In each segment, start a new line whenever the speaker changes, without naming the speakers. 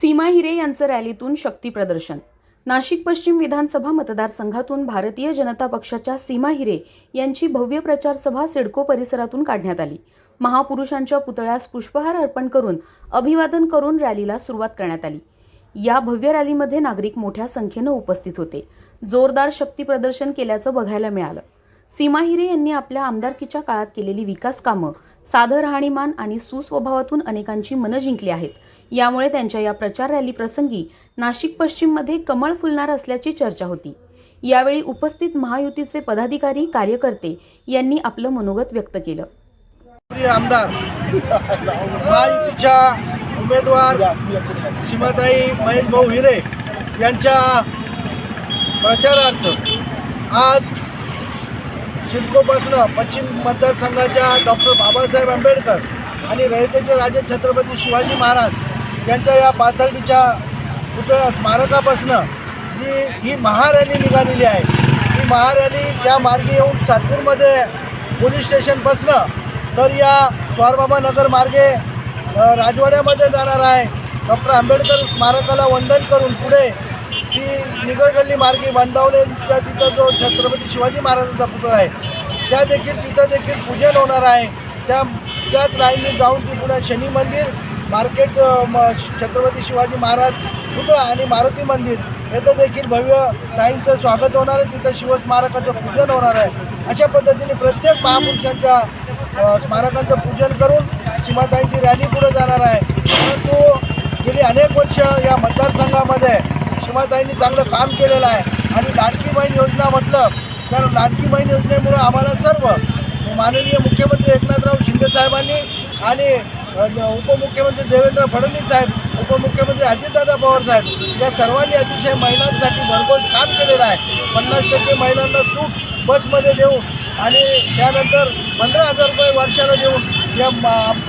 सीमा हिरे यांचं रॅलीतून शक्ती प्रदर्शन. नाशिक पश्चिम विधानसभा मतदारसंघातून भारतीय जनता पक्षाच्या सीमा हिरे यांची भव्य प्रचार सभा सिडको परिसरातून काढण्यात आली. महापुरुषांच्या पुतळ्यास पुष्पहार अर्पण करून अभिवादन करून रॅलीला सुरुवात करण्यात आली. या भव्य रॅलीमध्ये नागरिक मोठ्या संख्येनं उपस्थित होते. जोरदार शक्ती प्रदर्शन केल्याचं बघायला मिळालं. सीमा हिरे यांनी आपल्या आमदारकीच्या काळात केलेली विकास कामं साधं राहणीमान आणि सुस्वभावातून अनेकांची मनं जिंकली आहेत. यामुळे त्यांच्या या प्रचार रॅली प्रसंगी नाशिक पश्चिममध्ये कमळ फुलणार असल्याची चर्चा होती. यावेळी उपस्थित महायुतीचे पदाधिकारी कार्यकर्ते यांनी आपलं मनोगत व्यक्त केलं.
आमदार महायुतीच्या उमेदवार सीमाताई महेश भाऊ हिरे यांच्या प्रचारार्थ आज सिडकोपासनं पश्चिम मतदारसंघाच्या डॉक्टर बाबासाहेब आंबेडकर आणि रयतेचे राजे छत्रपती शिवाजी महाराज यांच्या या पाथर्डीच्या पुतळ्या स्मारकापासनं जी ही महारॅली निघालेली आहे. ही महारॅली त्या मार्गे येऊन सातपूरमध्ये पोलीस स्टेशनपासनं तर या स्वारबाबा नगर मार्गे राजवाड्यामध्ये जाणार आहे. डॉक्टर आंबेडकर स्मारकाला वंदन करून पुढे ती निगडगल्ली मार्गे बांधावलेच्या तिथं जो छत्रपती शिवाजी महाराजांचा पुतळा आहे त्या देखील तिथं देखील पूजन होणार आहे. त्या त्याच लाईनने जाऊन ती पुन्हा शनी मंदिर मार्केट म- छत्रपती शिवाजी महाराज पुतळा आणि मारुती मंदिर येथं देखील भव्य ताईंचं स्वागत होणार आहे. तिथं शिवस्मारकाचं पूजन होणार आहे. अशा पद्धतीने प्रत्येक महापुरुषांच्या स्मारकाचं पूजन करून सीमाताईंची रॅली पुढे जाणार आहे. परंतु गेली अनेक वर्ष या मतदारसंघामध्ये सीमाताईंनी चांगलं काम केलेलं आहे. आणि लाडकी बहीण योजना म्हटलं तर लाडकी बहीण योजनेमुळं आम्हाला सर्व माननीय मुख्यमंत्री एकनाथराव शिंदे साहेबांनी आणि उपमुख्यमंत्री देवेंद्र फडणवीस साहेब उपमुख्यमंत्री अजितदादा पवार साहेब या सर्वांनी अतिशय महिलांसाठी भरघोस काम केलेलं आहे. पन्नास टक्के महिलांना सूट बसमध्ये देऊन आणि त्यानंतर पंधरा हजार रुपये वर्षाला देऊन या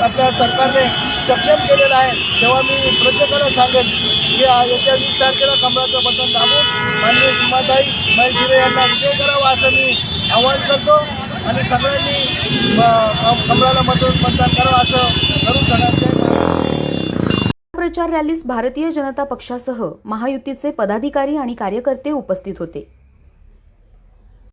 आपल्या सरकारने सक्षम केलेलं आहे. तेव्हा मी प्रत्येकाला सांगेन की येत्या वीस तारखेला कमळाचं बटन दाबून माननीय सीमाताई महेशिरे यांना विजय करावा असं मी आवाहन करतो. आणि सगळ्यांनी कमळाला मतदान मतदान करावं असं करून सगळ्यांचे
प्रचार रॅलीस भारतीय जनता पक्षासह महायुतीचे पदाधिकारी आणि कार्यकर्ते उपस्थित होते.